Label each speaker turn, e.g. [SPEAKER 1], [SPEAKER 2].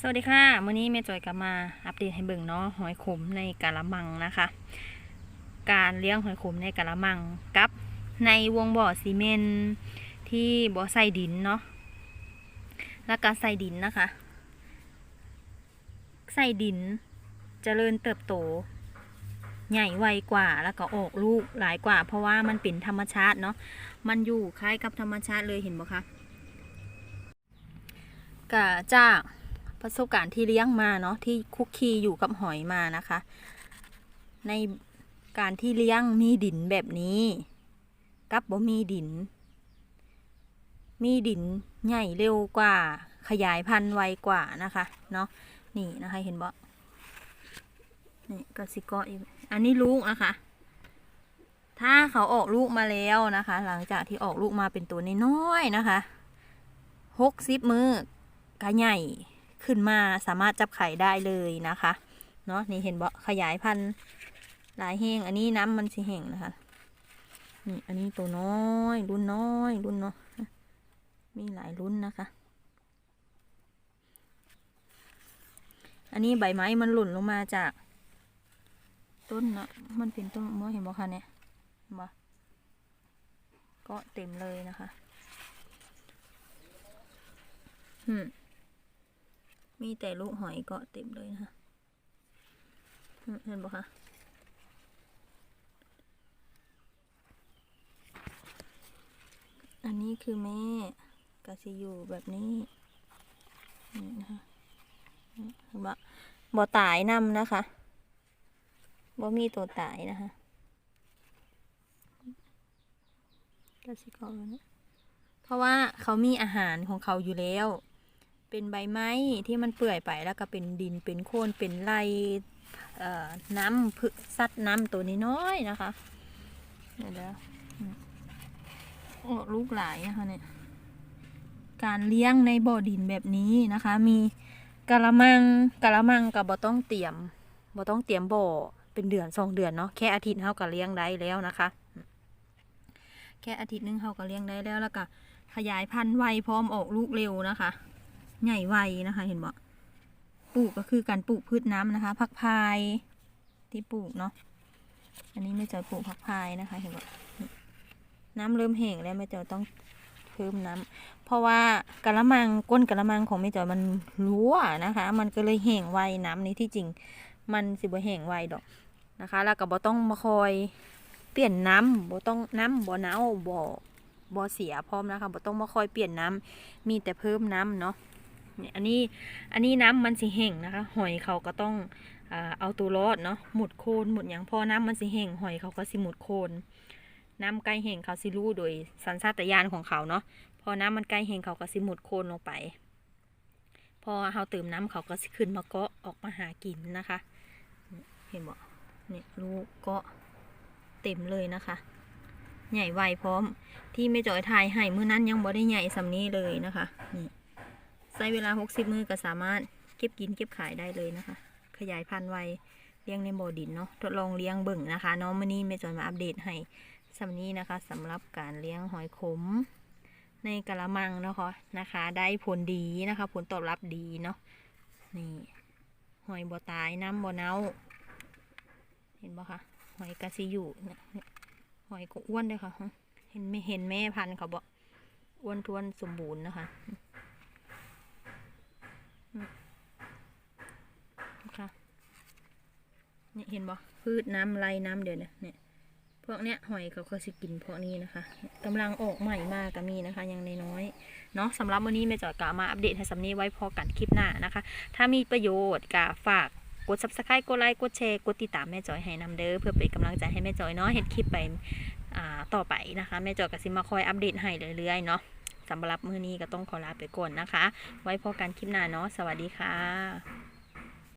[SPEAKER 1] สวัสดีค่ะมื้อนี้แม่จอยกลับมาอัปเดตให้เบิ่งเนาะหอยขมในกะละมังนะคะ การเลี้ยงหอยขมในกะละมังกับในวงบ่อซีเมนที่บ่อใส่ดินเนาะแล้วก็ใส่ดินนะคะ ใส่ดินเจริญเติบโต ใหญ่ไวกว่าแล้วก็ออกลูกหลายกว่า เพราะว่ามันเป็นธรรมชาติเนาะมันอยู่คล้ายกับธรรมชาติเลยเห็นบ่คะกะจาก ประสบการณ์ที่เลี้ยงมาเนาะที่คุกคีอยู่กับหอยมานะคะ ในการที่เลี้ยงมีดินแบบนี้กับบ่มีดิน มีดินใหญ่เร็วกว่า ขยายพันธุ์ไวกว่านะคะเนาะนี่นะคะเห็นบ่นี่ก็สิกาะอีกอันนี้ลูกนะคะ ถ้าเขาออกลูกมาแล้วนะคะ หลังจากที่ออกลูกมาเป็นตัวน้อยๆนะคะหกสิบมือกะใหญ่ ขึ้นมาสามารถจับไข่ได้เลยนะคะเนาะนี่เห็นบ่ขยายพันธุ์หลายแห้งอันนี้น้ำมันสิแห้งนะคะนี่อันนี้ตัวน้อยรุ่นน้อยรุ่นเนาะมีหลายรุ่นนะคะ อันนี้ใบไม้มันหล่นลงมาจาก ต้นเนาะมันเป็นต้นมะเห็นบ่คะเนี่ยเห็นบ่ก็เต็มเลยนะคะ อืม มีแต่ลูกหอยเกาะเต็มเลยนะคะเห็นปะคะอันนี้คือแม่กาซิอยู่แบบนี้นี่นะคะนี่เห็นปะบ่ตายนำนะคะบ่มีตัวตายนะคะกาซิเกาะเลยนะเพราะว่าเขามีอาหารของเขาอยู่แล้ว เป็นใบไม้ที่มันเปื่อยไปแล้วก็เป็นดินเป็นโคลนเป็นไรเอ่อน้ำพึ่ซัดน้ำตัวนี้น้อยนะคะเดี๋ยวเดี๋ยวอืมโอ้ลูกหลายนะคะเนี่ยการเลี้ยงในบ่อดินแบบนี้นะคะ มีกะละมังกะละมังกับบ่ต้องเตรียมบ่ต้องเตรียมบ่อเป็นเดือนสองเดือนเนาะแค่อาทิตย์เฮาก็เลี้ยงได้แล้วนะคะ แค่อาทิตย์หนึงเฮาก็เลี้ยงได้แล้วแล้วก็ขยายพันธุ์ไวพร้อมออกลูกเร็วนะคะ ใหญ่ไวนะคะ เห็นบ่ปลูกก็คือการปลูกพืชน้ำนะคะผักพายที่ปลูกเนาะอันนี้ไม่จอยปลูกผักพายนะคะ เห็นบ่นี่น้ำเริ่มแห้งแล้วไม่จอยต้องเพิ่มน้ำเพราะว่ากะละมังก้นกะละมังของไม่จอยมันรั่วนะคะ มันก็เลยแห้งไวน้ำนี้ที่จริง มันสิบ่แห้งไวดอกนะคะ แล้วก็บ่ต้องมาคอยเปลี่ยนน้ำบ่ต้องน้ำบ่เน่าบ่บ่เสียพร้อมนะคะบ่ต้องมาคอยเปลี่ยนน้ำมีแต่เพิ่มน้ำเนาะ เนี่ยอันนี้อันนี้น้ำมันสิแห้งนะคะ หอยเขาก็ต้องเอาตัวรอดเนาะหมุดโคนหมุดอย่างพอน้ำมันสิแห้งหอยเขาก็สิหมุดโคนน้ำใกล้แห้งเขาสิรู้โดยสัญชาตญาณของเขาเนาะพอน้ำมันใกล้แห้งเขาก็สิหมุดโคนลงไป พอเราเติมน้ำเขาก็สิขึ้นมาเกาะออกมาหากินนะคะ เห็นบ่เนี่ยลูกเกาะเต็มเลยนะคะ ใหญ่ไวพร้อมที่ไม่จอยทายให้เมื้อนั้นยังบ่ได้ใหญ่สำนี้เลยนะคะนี่ ใช้เวลา 60 มือก็สามารถเก็บกินเก็บขายได้เลยนะคะ ขยายพันธุ์ไวเลี้ยงในบ่อดินเนาะทดลองเลี้ยงเบิ่งนะคะน้องมานี่เมจอยมาอัปเดตให้สำนี้นะคะสำหรับการเลี้ยงหอยขม ในกระมังนะคะนะคะ ได้ผลดีนะคะ ผลตอบรับดีเนาะนี่หอยบ่ตายน้ำบ่เน่าเห็นบ่คะหอยกระซิอยู่หอยก็อ้วนเลยค่ะ เห็นไม่เห็นแม่พันธุ์เขาบอกอ้วนท้วนสมบูรณ์นะคะนี่เห็นบ่พืชน้ำไรน้ำเดี๋ยวนเนี่ยพวกเนี้ยหอยเขาก็สิกินพวกนี้นะคะกำลังออกใหม่มากก็มีนะคะยังน้อยๆเนาะสำหรับวันนี้แม่จอยกะมาอัปเดตให้สำนีไว้พอกันคลิปหน้านะคะ ถ้ามีประโยชน์กะฝากกด subscribe กดไลค์กดแชร์กดติดตามแม่จอยให้นำเด้อเพื่อเป็นกำลังใจให้แม่จอยเนาะเห็นคลิปไปต่อไปนะคะ แม่จอยก็สิมาคอยอัปเดตให้เรื่อยๆเนาะสำหรับมื้อนี้ก็ต้องขอลาไปก่อนนะคะ ไว้พอกันคลิปหน้าเนาะสวัสดีค่ะ